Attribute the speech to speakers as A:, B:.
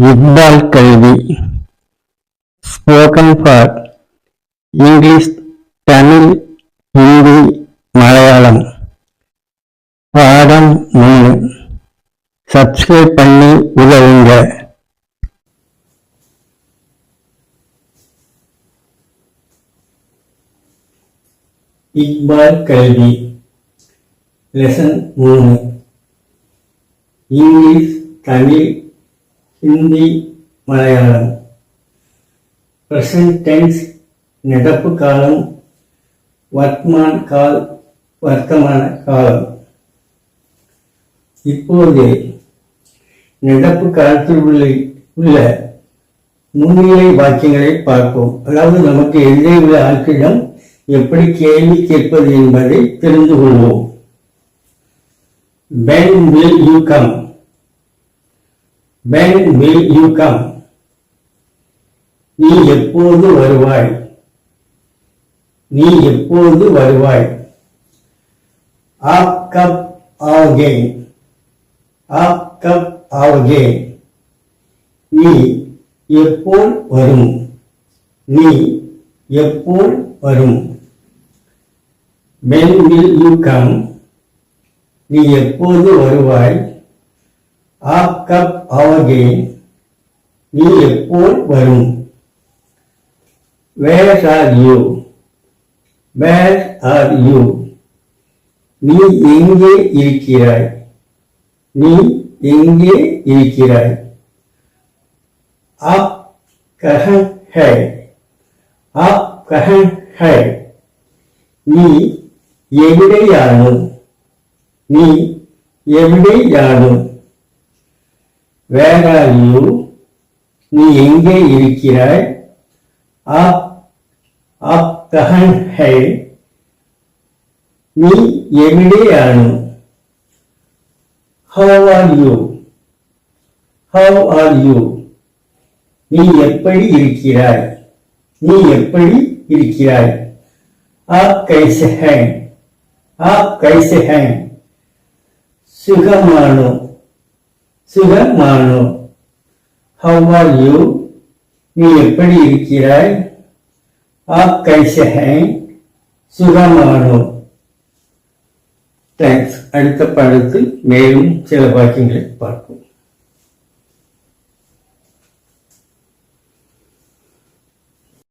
A: இக்பால் கல்வி. Spoken for English Tamil Hindi Malayalam பாடம் மூணு. சப்ஸ்கிரைப் பண்ணி உதவுங்க. இக்பால் கல்வி. லெசன் மூணு. English Tamil Hindi Malayalam. Present tense நடப்பு காலம் வர்த்தமான் கால் வர்த்தமான காலம். இப்போது நடப்பு காலத்தில் உள்ள உள்ள முன்னிலை வாக்கியங்களை பார்ப்போம். அதாவது நமக்கு எதிரே உள்ள ஆட்களிடம் எப்படி கேள்வி கேட்பது என்பதை தெரிந்து கொள்வோம். When will you come When will you come? நீ எப்போது வருவாய் நீ எப்போது வருவாய் आप कब आओगे आप कब आओगे நீ எப்போது வரும் நீ எப்போது வரும் when will you come நீ எப்போது வருவாய் आप कब आओगे நீ எப்போல் வரும் where are you where are you நீ எங்கே இருக்கிறாய் நீ எங்கே இருக்கிறாய் आप कहाँ है आप कहाँ है நீ எவிடையானும் நீ எவிடையானும் வேர் ஆர் யூ நீ எங்கே இருக்கிறாய்? ஆப் ஆப் கஹன் ஹை நீ எவிடே அணு how are you how are you நீ எப்படி இருக்கிறாய்? நீ எப்படி இருக்கிறாய்? आप कैसे हैं आप कैसे हैं सुगमानो சுகம் மானு ஹவ் ஆர் யூ நீ எப்படி இருக்கிறாய்? ஆப் கைசஹை சுகமானோ தேங்க்ஸ் அடுத்த பாடத்தில் மேலும் சில வாக்கியங்களை பார்ப்போம்.